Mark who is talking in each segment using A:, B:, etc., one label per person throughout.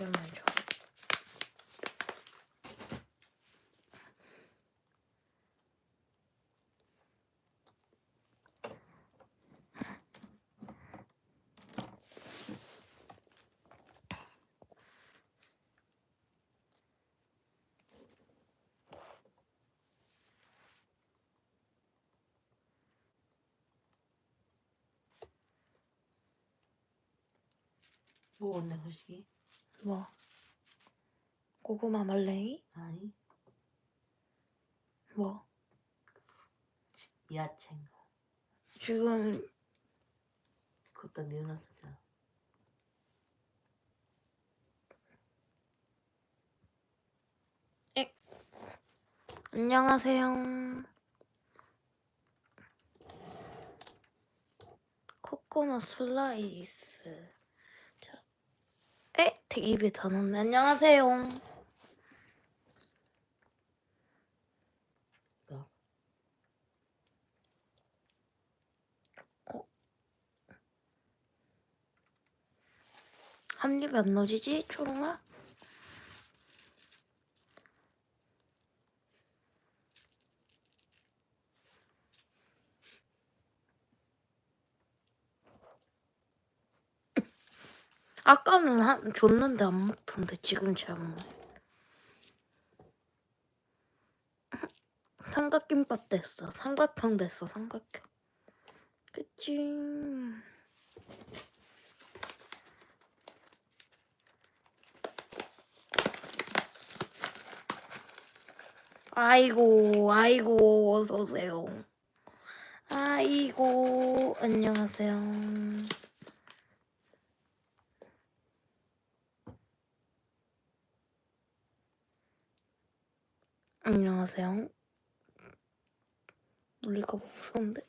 A: 그러면 줘.
B: 뭐 온대 거시기?
A: 뭐? 고구마 말랭이?
B: 아니
A: 뭐?
B: 야채인가
A: 지금
B: 그것도 내어놨었잖아
A: 안녕하세요. 코코넛 슬라이스. 되게 입에 다 넣네. 안녕하세요. 나한 입에 안 넣어지지, 초롱아? 아까는 한, 줬는데 안 먹던데 지금 잘 먹네. 삼각김밥 됐어. 삼각형 됐어. 삼각형. 그치. 아이고, 아이고, 어서 오세요. 아이고, 안녕하세요. 안녕하세요. 우리가 무서운데?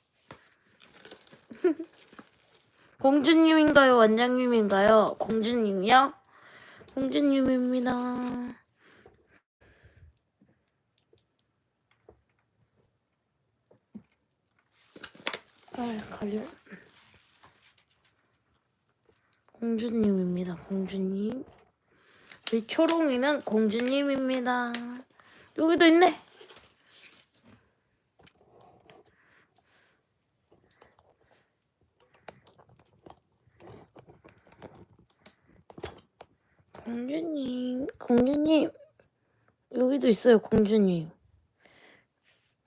A: 공주님인가요? 원장님인가요? 공주님이요? 공주님입니다. 아, 걸려. 공주님입니다. 공주님. 우리 초롱이는 공주님입니다. 여기도 있네. 공주님, 공주님. 여기도 있어요, 공주님.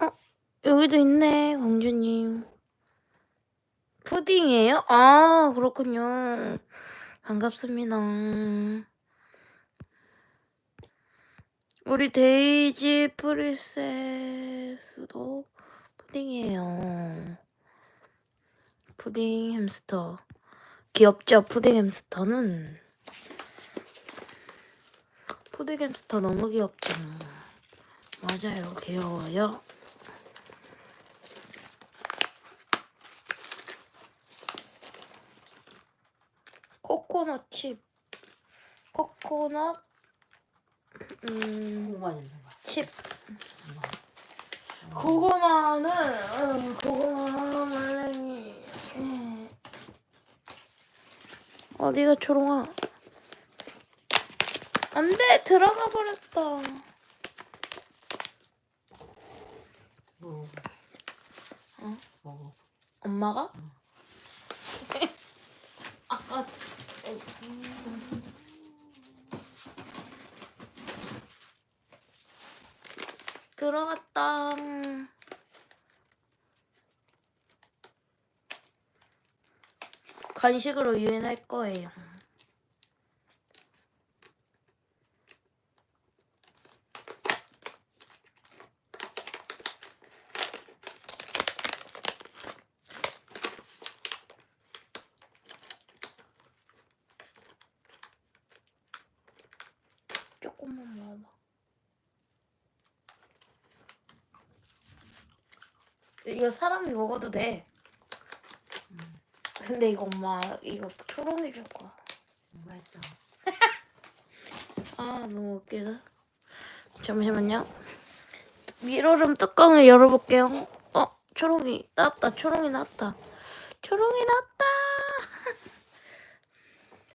A: 어, 여기도 있네, 공주님. 푸딩이에요? 아, 그렇군요. 반갑습니다. 우리 데이지 프리세스도 푸딩이에요. 푸딩 햄스터. 귀엽죠, 푸딩 햄스터는? 푸딩 햄스터 너무 귀엽죠. 맞아요, 귀여워요. 코코넛 칩. 코코넛, 음,
B: 고구마 좀 줘봐
A: 칩.
B: 고구마.
A: 고구마는 음, 고구마 말랭이 음. 어디가 초롱아 안돼 들어가 버렸다
B: 먹어
A: 어?
B: 먹어
A: 엄마가
B: 응.
A: 아까 들어갔다 간식으로 유인할 거예요. 조금만 먹어봐. 이거 사람이 먹어도 돼.
B: 음,
A: 근데 이거 엄마 이거 초롱이 줄 거야.
B: 맛있어
A: 아 너무 웃기다. 잠시만요. 미로름 뚜껑을 열어볼게요. 어 초롱이 나왔다. 초롱이 나왔다. 초롱이 나왔다.